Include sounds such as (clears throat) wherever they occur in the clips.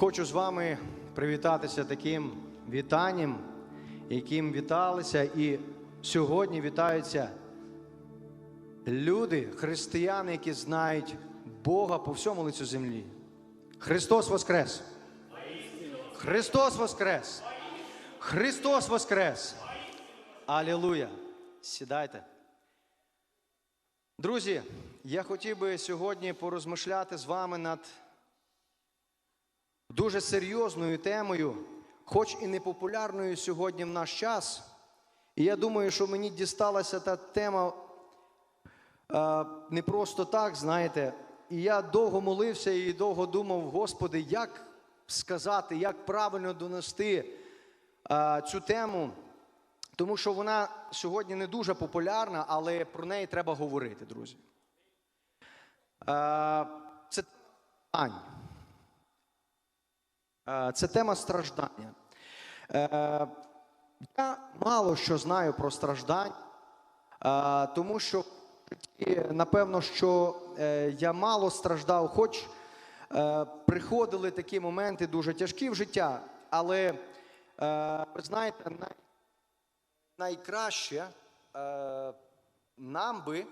Хочу з вами привітатися таким вітанням, яким віталися, і сьогодні вітаються люди, християни, які знають Бога по всьому лицю землі. Христос Воскрес! Христос Воскрес! Христос Воскрес! Алілуя! Сідайте. Друзі, я хотів би сьогодні порозмишляти з вами над дуже серйозною темою, хоч і непопулярною сьогодні в наш час. І я думаю, що мені дісталася та тема е, не просто так, знаєте. І я довго молився і довго думав, Господи, як сказати, як правильно донести е, цю тему. Тому що вона сьогодні не дуже популярна, але про неї треба говорити, друзі. Е, Це Ань. Е, Це тема страждання. Е, Я мало що знаю про страждання, е, тому що напевно, що я мало страждав, хоч приходили такі моменти дуже тяжкі в життя, але ви знаєте, найкраще нам би.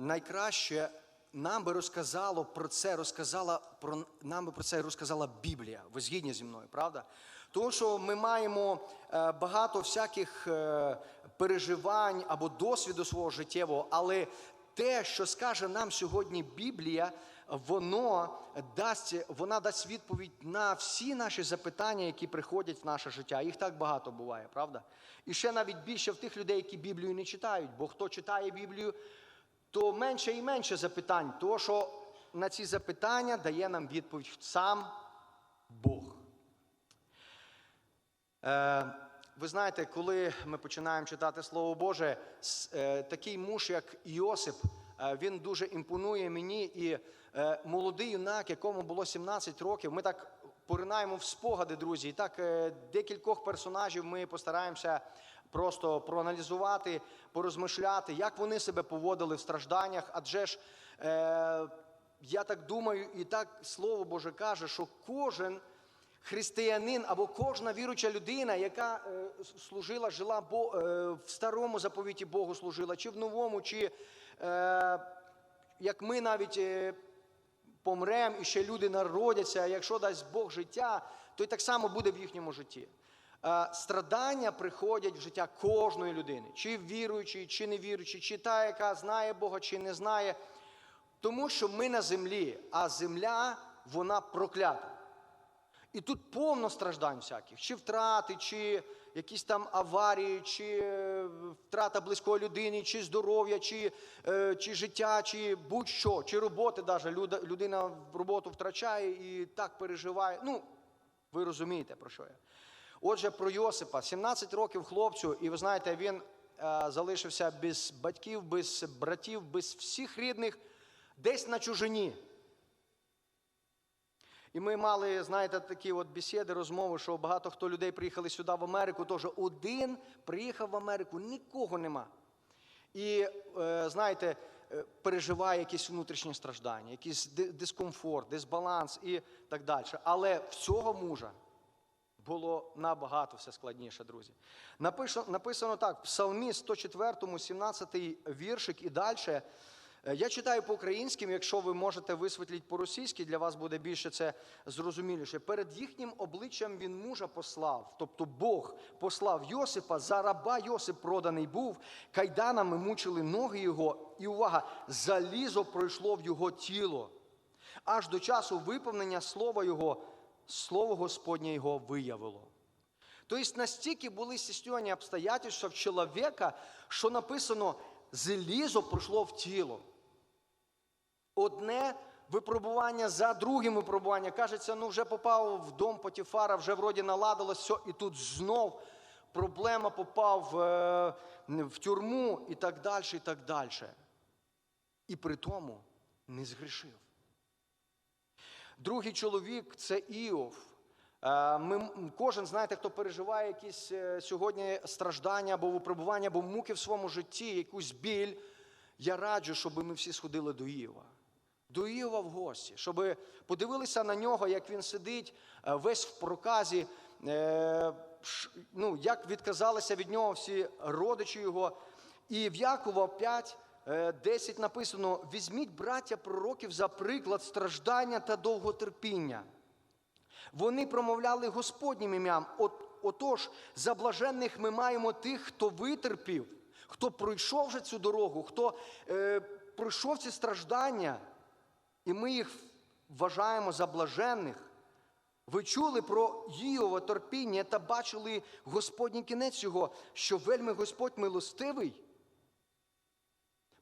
найкраще нам би розказало про це, розказала про нам би про це розказала Біблія. Ви згідні зі мною, правда? Тому що ми маємо е, багато всяких е, переживань або досвіду свого життєвого, але те, що скаже нам сьогодні Біблія, воно дасть, вона дасть відповідь на всі наші запитання, які приходять в наше життя. Їх так багато буває, правда? І ще навіть більше в тих людей, які Біблію не читають. Бо хто читає Біблію, то менше і менше запитань, тому що на ці запитання дає нам відповідь сам Бог. Е, ви знаєте, коли ми починаємо читати Слово Боже, е, такий муж, як Іосип, е, він дуже імпонує мені. І е, молодий юнак, якому було 17 років, ми так поринаємо в спогади, друзі. І так е, декількох персонажів ми постараємося просто проаналізувати, порозмишляти, як вони себе поводили в стражданнях. Адже ж е, я так думаю, і так Слово Боже каже, що кожен християнин або кожна віруча людина, яка е, служила, жила Бо, е, в старому заповіті Богу служила, чи в новому, чи е, як ми навіть е, помремо і ще люди народяться, а якщо дасть Бог життя, то й так само буде в їхньому житті. Е, Страдання приходять в життя кожної людини, чи віруючий, чи не віруючий, чи та, яка знає Бога, чи не знає. Тому що ми на землі, а земля вона проклята. І тут повно страждань всяких, чи втрати, чи якісь там аварії, чи е, втрата близької людини, чи здоров'я, чи, е, чи життя, чи будь-що, чи роботи навіть. Людина роботу втрачає і так переживає. Ну, ви розумієте, про що я. Отже, про Йосипа, 17 років хлопцю, і ви знаєте, він е, залишився без батьків, без братів, без всіх рідних, десь на чужині. І ми мали, знаєте, такі от бесіди, розмови, що багато хто людей приїхали сюди в Америку, теж один приїхав в Америку, нікого нема. І, е, знаєте, е, переживає якісь внутрішні страждання, якийсь дискомфорт, дисбаланс і так далі. Але в цього мужа було набагато все складніше, друзі. Написано, написано так: в Псалмі 104, 17 віршик і далі. Я читаю по-українським, якщо ви можете висвітлити по-російськи, для вас буде більше це зрозуміліше. Перед їхнім обличчям він мужа послав, тобто Бог послав Йосипа, за раба Йосип проданий був, кайданами мучили ноги його, і увага, залізо пройшло в його тіло. Аж до часу виповнення слова його, слово Господнє його виявило. Тобто настільки були стіснені обстоятельства в чоловіка, що написано, залізо пройшло в тіло. Одне випробування за другим випробуванням. Кажеться, ну вже попав в дом Потіфара, вже вроді наладилось все, і тут знов проблема попав е, в тюрму і так далі, і так далі. І при тому не згрішив. Другий чоловік це Іов. Е, Ми, кожен, знаєте, хто переживає якісь е, сьогодні страждання або випробування, або муки в своєму житті, якусь біль, я раджу, щоб ми всі сходили до Іова. До Іова в гості, щоб подивилися на нього, як він сидить е, весь в проказі, е, ну, як відказалися від нього всі родичі його. І в Якова 5, е, 10 написано: візьміть браття пророків за приклад страждання та довготерпіння. Вони промовляли Господнім ім'ям. От, отож, за блаженних ми маємо тих, хто витерпів, хто пройшов вже цю дорогу, хто е, пройшов ці страждання, і ми їх вважаємо за блаженних. Ви чули про Його терпіння та бачили Господній кінець його, що вельми Господь милостивий.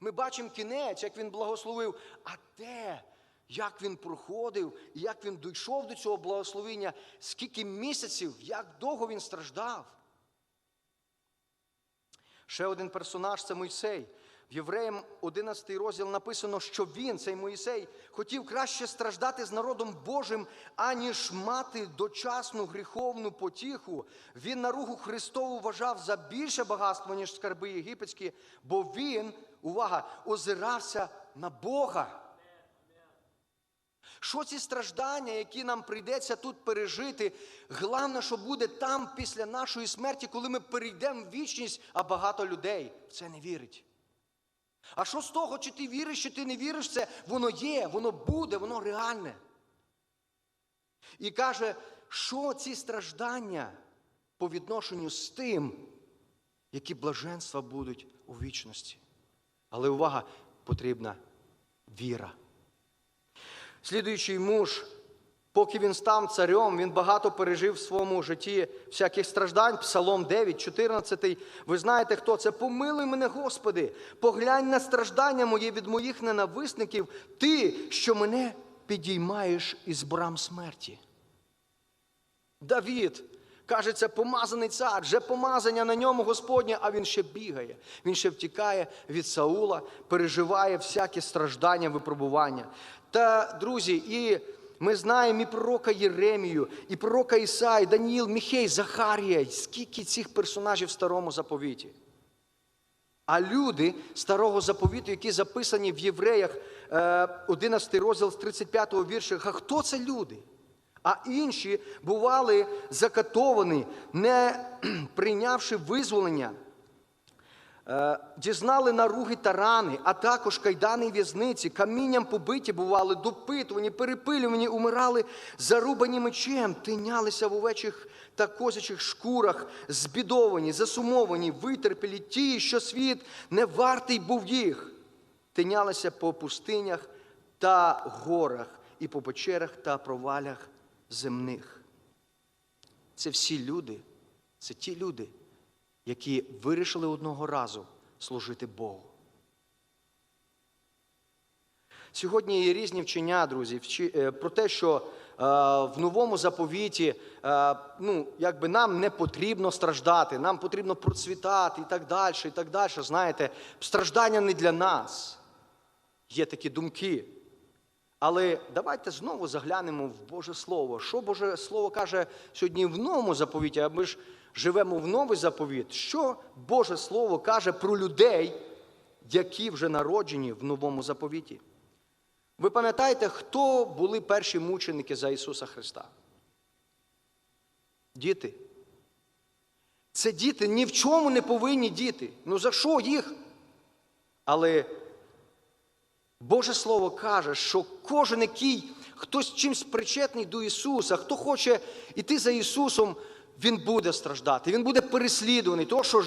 Ми бачимо кінець, як він благословив, а те, як він проходив, як він дійшов до цього благословення, скільки місяців, як довго він страждав. Ще один персонаж це Мойсей. В Євреям 11 розділ написано, що він, цей Моїсей, хотів краще страждати з народом Божим, аніж мати дочасну гріховну потіху. Він наругу Христову вважав за більше багатство, ніж скарби єгипетські, бо він, увага, озирався на Бога. Що ці страждання, які нам прийдеться тут пережити, головне, що буде там після нашої смерті, коли ми перейдемо в вічність, а багато людей в це не вірить. А що з того, чи ти віриш, чи ти не віриш, це воно є, воно буде, воно реальне. І каже, що ці страждання по відношенню з тим, які блаженства будуть у вічності. Але увага, потрібна віра. Слідуючий муж, поки він став царем, він багато пережив в своєму житті всяких страждань. Псалом 9, 14. Ви знаєте, хто це? Помилуй мене, Господи, поглянь на страждання мої від моїх ненависників, ти, що мене підіймаєш із брам смерті. Давід. Каже, це помазаний цар, вже помазання на ньому Господнє, а він ще бігає. Він ще втікає від Саула, переживає всякі страждання, випробування. Та, друзі, і ми знаємо і пророка Єремію, і пророка Ісаї, Даніїл, Міхей, Захарія, скільки цих персонажів в старому заповіті. А люди старого заповіту, які записані в Євреях, е, 11 розділ з 35 вірша, а хто це люди? А інші бували закатовані, не (clears throat) прийнявши визволення, Е, дізнали наруги та рани, а також кайдани і в'язниці, камінням побиті бували, допитувані, перепилювані, умирали, зарубані мечем, тинялися в овечих та козячих шкурах, збідовані, засумовані, витерпілі ті, що світ не вартий був їх, тинялися по пустинях та горах, і по печерах та провалях земних. Це всі люди, це ті люди, які вирішили одного разу служити Богу. Сьогодні є різні вчення, друзі, е, про те, що е, в новому заповіті е, ну, якби нам не потрібно страждати, нам потрібно процвітати і так далі, і так далі. Знаєте, страждання не для нас. Є такі думки. Але давайте знову заглянемо в Боже Слово. Що Боже Слово каже сьогодні в новому заповіті, а ми ж живемо в новий заповіт. Що Боже Слово каже про людей, які вже народжені в новому заповіті? Ви пам'ятаєте, хто були перші мученики за Ісуса Христа? Діти. Це діти ні в чому не повинні діти. Ну за що їх? Але Боже Слово каже, що кожен, який хтось чимсь причетний до Ісуса, хто хоче йти за Ісусом, він буде страждати, він буде переслідуваний. Тому що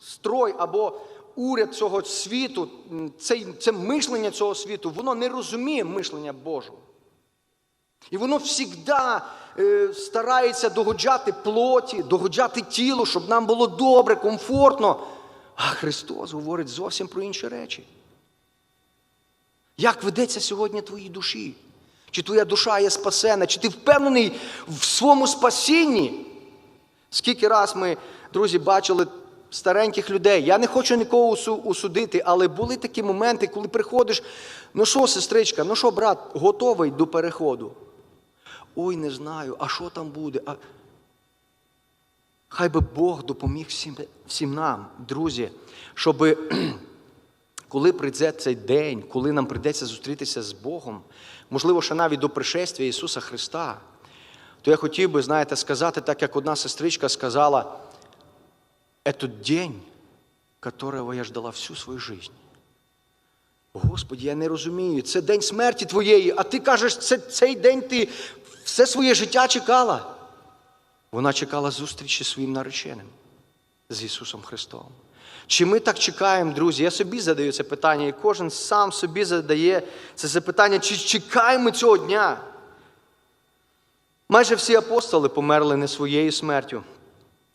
строй або уряд цього світу, м, цей, це мишлення цього світу, воно не розуміє мишлення Божого. І воно завжди е, старається догоджати плоті, догоджати тілу, щоб нам було добре, комфортно. А Христос говорить зовсім про інші речі. Як ведеться сьогодні твоїй душі? Чи твоя душа є спасена, чи ти впевнений в своєму спасінні? Скільки раз ми, друзі, бачили стареньких людей. Я не хочу нікого усу- усудити, але були такі моменти, коли приходиш, ну що, сестричка, ну що, брат, готовий до переходу? Ой, не знаю, а що там буде? А... Хай би Бог допоміг всім, всім нам, друзі, щоб коли прийде цей день, коли нам прийдеться зустрітися з Богом, можливо, ще навіть до пришествия Ісуса Христа, то я хотів би, знаєте, сказати, так як одна сестричка сказала, «Этот день, которого я ждала всю свою жизнь. Господи, я не розумію, це день смерті твоєї, а ти кажеш, це, цей день ти все своє життя чекала. Вона чекала зустрічі своїм нареченим з Ісусом Христом. Чи ми так чекаємо, друзі? Я собі задаю це питання, і кожен сам собі задає це запитання, чи чекаємо цього дня? Майже всі апостоли померли не своєю смертю.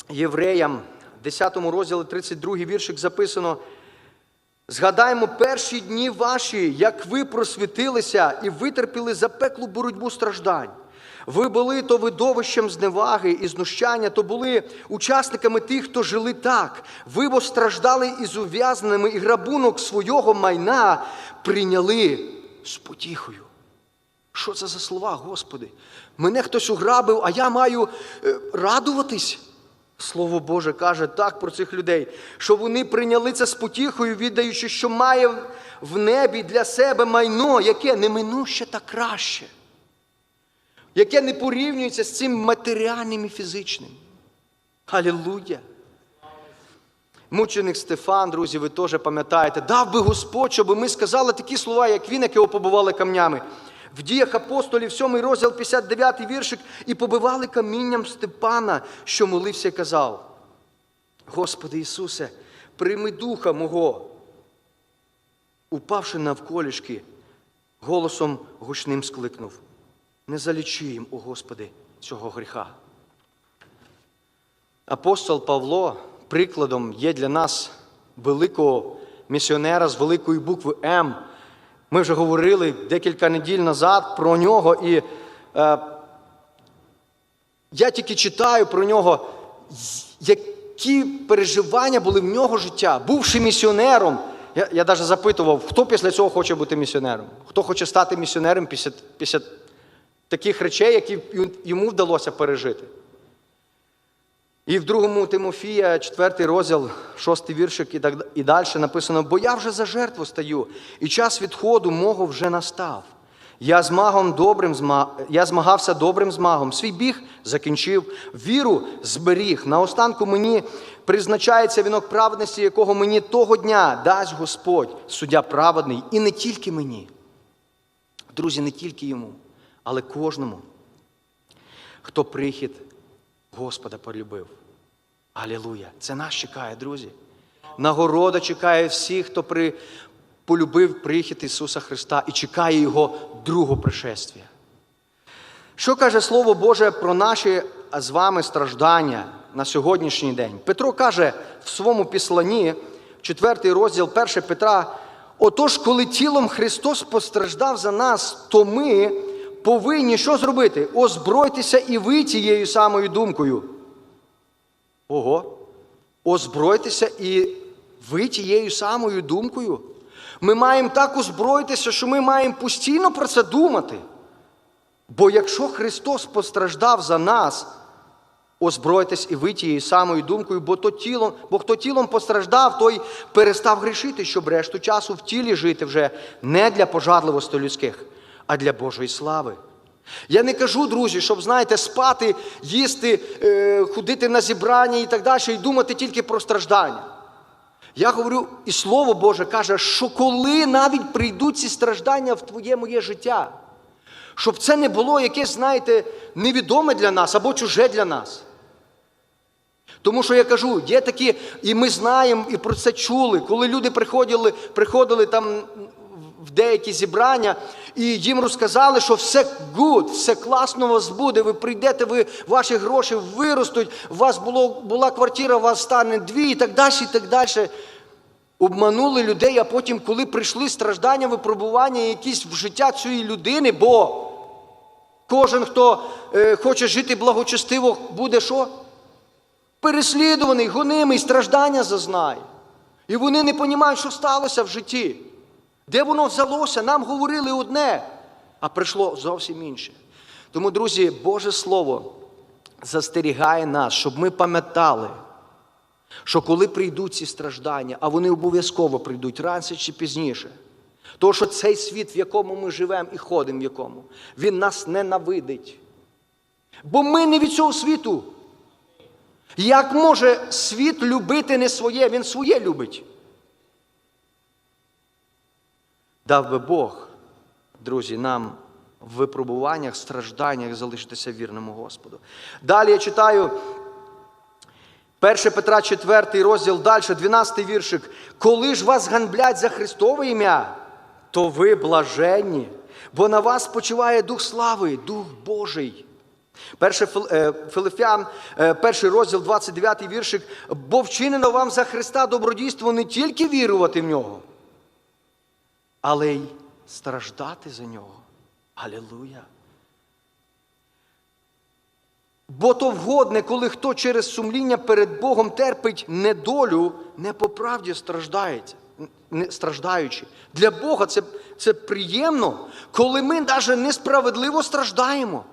Євреям, 10 розділі 32 віршик записано. Згадаймо перші дні ваші, як ви просвітилися і витерпіли запеклу боротьбу страждань. Ви були то видовищем зневаги і знущання, то були учасниками тих, хто жили так. Ви бо страждали із ув'язненими і грабунок свого майна прийняли з потіхою. Що це за слова, Господи? Мене хтось уграбив, а я маю е, радуватись. Слово Боже каже так про цих людей, що вони прийняли це з потіхою, віддаючи, що має в небі для себе майно, яке неминуще та краще, яке не порівнюється з цим матеріальним і фізичним. Алілуя! Мученик Стефан, друзі, ви теж пам'ятаєте, дав би Господь, щоб ми сказали такі слова, як він, які побивали камнями. В діях апостолів, 7 розділ, 59 віршик, і побивали камінням Степана, що молився і казав: Господи Ісусе, прийми духа мого. Упавши навколішки, голосом гучним скликнув: Не залічи о Господи, цього гріха. Апостол Павло прикладом є для нас великого місіонера з великої букви М. Ми вже говорили декілька неділь назад про нього, і е, я тільки читаю про нього, які переживання були в нього життя, бувши місіонером. Я я навіть запитував, хто після цього хоче бути місіонером, хто хоче стати місіонером після, після таких речей, які йому вдалося пережити. І в другому Тимофія, 4 розділ, 6 віршик і, так, і далі написано: бо я вже за жертву стаю, і час відходу мого вже настав. Я змагом добрим я змагався добрим змагом, свій біг закінчив, віру зберіг. Наостанку мені призначається вінок праведності, якого мені того дня дасть Господь, суддя праведний, і не тільки мені. Друзі, не тільки йому, але кожному, хто прихід Господа полюбив. Алілуя! Це нас чекає, друзі. Нагорода чекає всіх, хто при... полюбив прихід Ісуса Христа і чекає Його другого пришествия. Що каже Слово Боже про наші з вами страждання на сьогоднішній день? Петро каже в своєму післанні, 4 розділ 1 Петра, отож, коли тілом Христос постраждав за нас, то ми повинні що зробити? Озбройтеся і ви тією самою думкою. Ого. Озбройтеся і ви тією самою думкою. Ми маємо так озброїтися, що ми маємо постійно про це думати. Бо якщо Христос постраждав за нас, озбройтесь і ви тією самою думкою, бо то тілом, бо хто тілом постраждав, той перестав грішити, щоб решту часу в тілі жити вже не для пожадливостей людських, а для Божої слави. Я не кажу, друзі, щоб, знаєте, спати, їсти, е, ходити на зібрання і так далі, і думати тільки про страждання. Я говорю, і Слово Боже каже, що коли навіть прийдуть ці страждання в твоє моє життя, щоб це не було якесь, знаєте, невідоме для нас або чуже для нас. Тому що я кажу, є такі, і ми знаємо, і про це чули, коли люди приходили, приходили там в деякі зібрання, і їм розказали, що все good, все класно у вас буде. Ви прийдете, ви ваші гроші виростуть, у вас було, була квартира, у вас стане дві і так далі, і так далі. Обманули людей, а потім, коли прийшли страждання, випробування якісь в життя цієї людини, бо кожен, хто е, хоче жити благочестиво, буде що? Переслідуваний, гонимий, страждання зазнає. І вони не розуміють, що сталося в житті. Де воно взялося? Нам говорили одне, а прийшло зовсім інше. Тому, друзі, Боже Слово застерігає нас, щоб ми пам'ятали, що коли прийдуть ці страждання, а вони обов'язково прийдуть раніше чи пізніше, то що цей світ, в якому ми живемо і ходимо, в якому, він нас ненавидить. Бо ми не від цього світу. Як може світ любити не своє, він своє любить? Дав би Бог, друзі, нам в випробуваннях, стражданнях залишитися вірному Господу. Далі я читаю 1 Петра 4 розділ далі, 12 віршик. Коли ж вас ганблять за Христове ім'я, то ви блаженні, бо на вас почиває Дух слави, Дух Божий. Перше е, Филип'ян, е, перший розділ, 29 віршик. Бо вчинено вам за Христа добродійство не тільки вірувати в нього, але й страждати за нього. Алілуя. Бо то вгодне, коли хто через сумління перед Богом терпить недолю, не по правді страждається, страждаючи. Для Бога це, це приємно, коли ми навіть несправедливо страждаємо.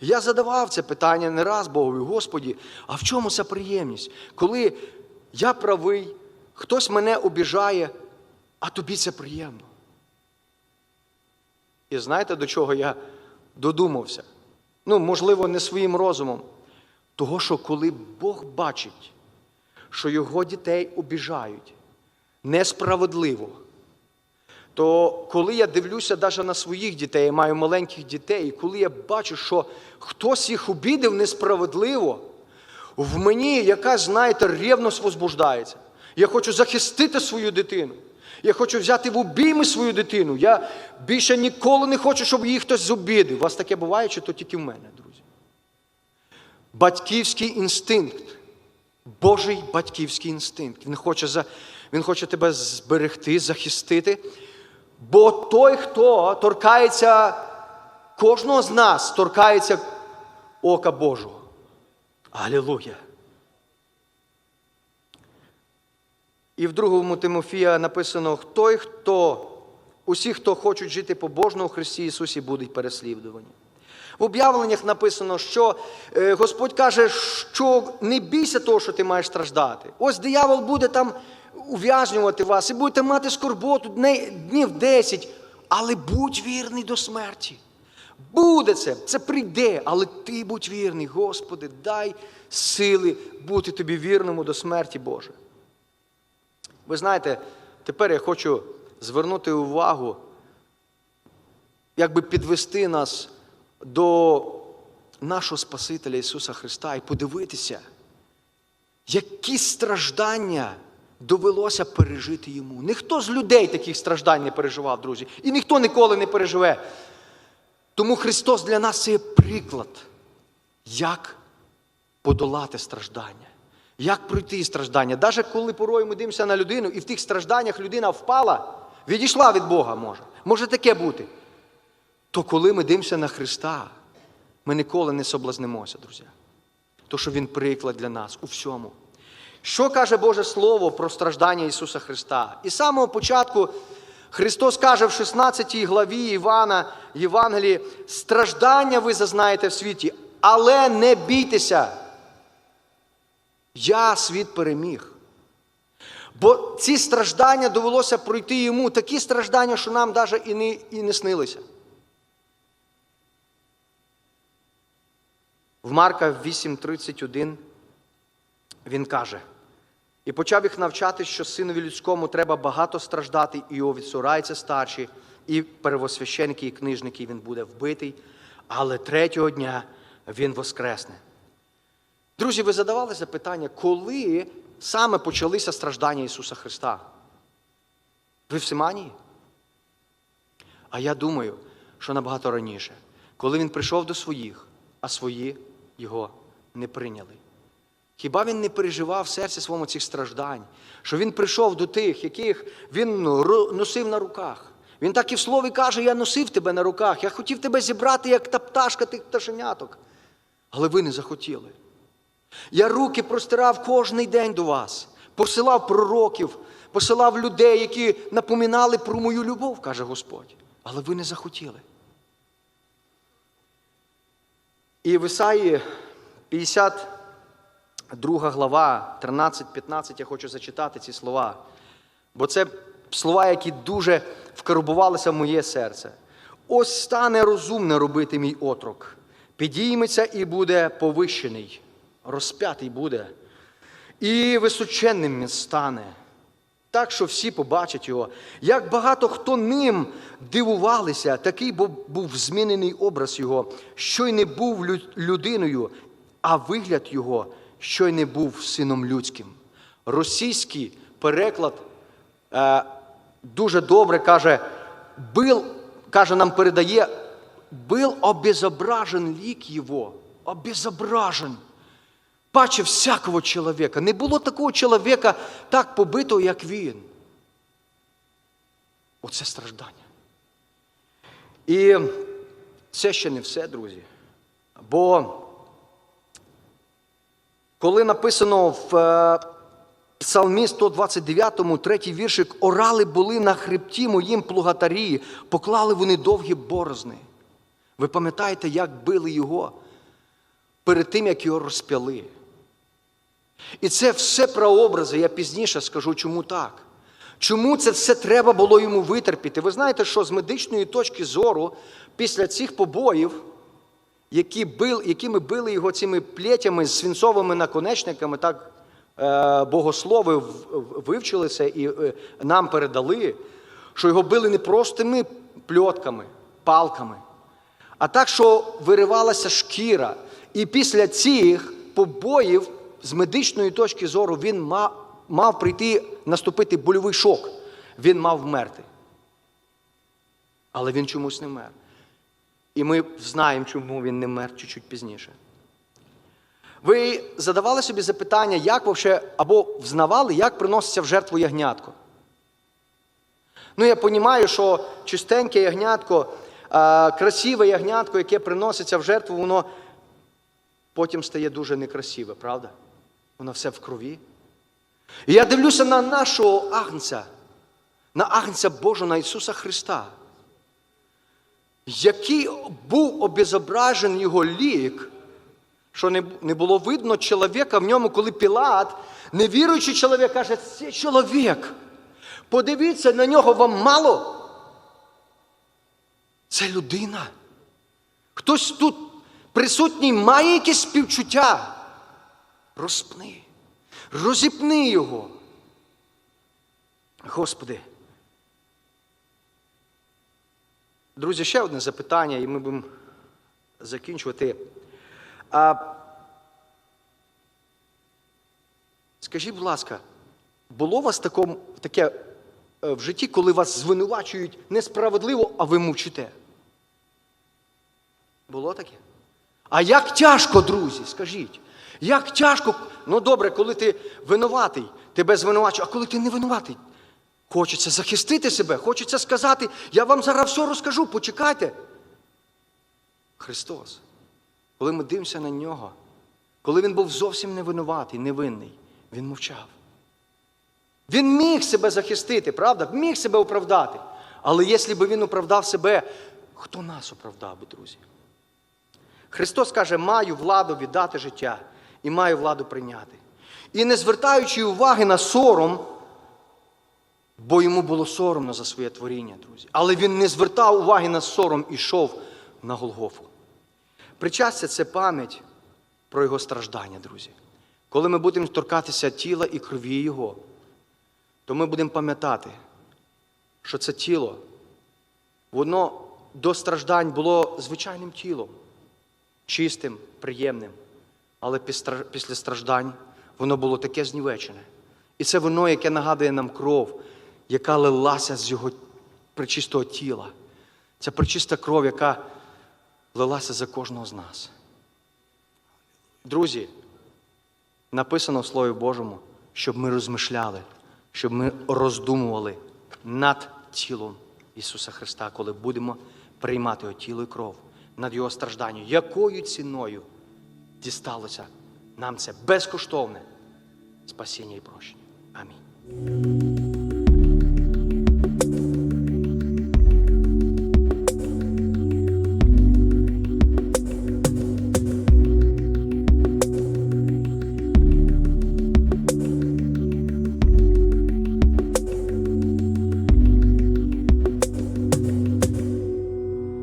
Я задавав це питання не раз Богові, Господі, а в чому ця приємність? Коли я правий, хтось мене обіжає, а тобі це приємно. І знаєте, до чого я додумався? Ну, можливо, не своїм розумом. Того, що коли Бог бачить, що його дітей обіжають несправедливо, то коли я дивлюся навіть на своїх дітей, я маю маленьких дітей, і коли я бачу, що хтось їх обідав несправедливо, в мені якась, знаєте, ревність возбуждається. Я хочу захистити свою дитину. Я хочу взяти в обійми свою дитину. Я більше ніколи не хочу, щоб її хтось зобідив. У вас таке буває, чи то тільки в мене, друзі? Батьківський інстинкт. Божий батьківський інстинкт. Він хоче, за, він хоче тебе зберегти, захистити. Бо той, хто торкається кожного з нас, торкається ока Божого. Алілуя! І в другому Тимофія написано: той, хто, усі, хто хочуть жити побожно у Христі Ісусі, будуть переслідувані. В об'явленнях написано, що е, Господь каже, що не бійся того, що ти маєш страждати. Ось диявол буде там ув'язнювати вас, і будете мати скорботу днів 10, але будь вірний до смерті. Буде це, це прийде, але ти будь вірний, Господи, дай сили бути тобі вірному до смерті Боже. Ви знаєте, тепер я хочу звернути увагу, якби підвести нас до нашого Спасителя Ісуса Христа і подивитися, які страждання довелося пережити йому. Ніхто з людей таких страждань не переживав, друзі, і ніхто ніколи не переживе. Тому Христос для нас це є приклад, як подолати страждання. Як пройти страждання? Навіть коли порою ми дивимося на людину, і в тих стражданнях людина впала, відійшла від Бога може. Може таке бути. То коли ми дивимося на Христа, ми ніколи не соблазнимося, друзі. То, що Він приклад для нас у всьому. Що каже Боже Слово про страждання Ісуса Христа? І з самого початку Христос каже в 16 главі Івана Євангелії, страждання ви зазнаєте в світі, але не бійтеся. Я світ переміг. Бо ці страждання довелося пройти йому, такі страждання, що нам навіть і не, і не снилися. В Марка 8:31 він каже, і почав їх навчати, що синові людському треба багато страждати, і його відсураються старші, і первосвященники, і книжники, і він буде вбитий, але третього дня він воскресне. Друзі, ви задавали запитання, коли саме почалися страждання Ісуса Христа? Ви в Симанії? А я думаю, що набагато раніше, коли Він прийшов до своїх, а свої його не прийняли. Хіба він не переживав в серці своєму цих страждань, що він прийшов до тих, яких він носив на руках. Він так і в слові каже: Я носив тебе на руках, я хотів тебе зібрати, як та пташка тих пташеняток. Але ви не захотіли. Я руки простирав кожний день до вас, посилав пророків, посилав людей, які напоминали про мою любов, каже Господь. Але ви не захотіли. І в Ісаї 50, друга глава, 13-15, я хочу зачитати ці слова. Бо це слова, які дуже вкарбувалися в моє серце. Ось стане розумне робити мій отрок. Підійметься і буде повищений, розп'ятий буде, і височенним він стане. Так, що всі побачать його. Як багато хто ним дивувалися, такий був змінений образ його, що й не був людиною, а вигляд його, що й не був сином людським. Російський переклад е, дуже добре каже, был, каже, нам передає, был обезображен лик його, обезображен. Бачив всякого чоловіка. Не було такого чоловіка так побитого, як він. Оце страждання. І це ще не все, друзі. Бо коли написано в е, Псалмі 129, третій віршик, орали були на хребті моїм плугатарі, поклали вони довгі борозни. Ви пам'ятаєте, як били його перед тим, як його розп'яли? І це все прообрази, я пізніше скажу, чому так. Чому це все треба було йому витерпіти? Ви знаєте, що з медичної точки зору, після цих побоїв, які бил, якими били його цими плетями з свинцовими наконечниками, так е, богослови в- в- вивчили це і е, нам передали, що його били не простими пльотками, палками, а так, що виривалася шкіра. І після цих побоїв, з медичної точки зору, він мав, мав прийти, наступити больовий шок. Він мав вмерти. Але він чомусь не мер. І ми знаємо, чому він не мер чуть-чуть пізніше. Ви задавали собі запитання, як вообще, або взнавали, як приноситься в жертву ягнятко? Ну, я розумію, що чистеньке ягнятко, красиве ягнятко, яке приноситься в жертву, воно потім стає дуже некрасиве, правда? Воно все в крові. І я дивлюся на нашого агнця, на агнця Божого, на Ісуса Христа, який був обезображений його лік, що не, було видно чоловіка в ньому, коли Пілат, невіруючий чоловік, каже, це чоловік. Подивіться на нього вам мало. Це людина. Хтось тут присутній має якесь співчуття. Розпни, розіпни його. Господи. Друзі, ще одне запитання, і ми будемо закінчувати. А, скажіть, будь ласка, було у вас таком, таке е, в житті, коли вас звинувачують несправедливо, а ви мовчите? Було таке? А як тяжко, друзі, скажіть. Як тяжко, ну добре, коли ти винуватий, тебе звинувачують, а коли ти не винуватий, хочеться захистити себе, хочеться сказати, я вам зараз все розкажу, почекайте. Христос, коли ми дивимося на нього, коли він був зовсім не винуватий, невинний, він мовчав. Він міг себе захистити, правда? Міг себе оправдати. Але якщо б він оправдав себе, хто нас оправдав би, друзі? Христос каже, маю владу віддати життя і маю владу прийняти. І не звертаючи уваги на сором, бо йому було соромно за своє творіння, друзі. Але він не звертав уваги на сором і йшов на Голгофу. Причастя це пам'ять про його страждання, друзі. Коли ми будемо торкатися тіла і крові Його, то ми будемо пам'ятати, що це тіло, воно до страждань було звичайним тілом, чистим, приємним. Але після страждань воно було таке знівечене. І це воно, яке нагадує нам кров, яка лилася з його причистого тіла. Ця причиста кров, яка лилася за кожного з нас. Друзі, написано в Слові Божому, щоб ми розмишляли, щоб ми роздумували над тілом Ісуса Христа, коли будемо приймати його тіло і кров, над Його стражданням. Якою ціною дісталося нам це безкоштовне спасіння і прощення? Амінь.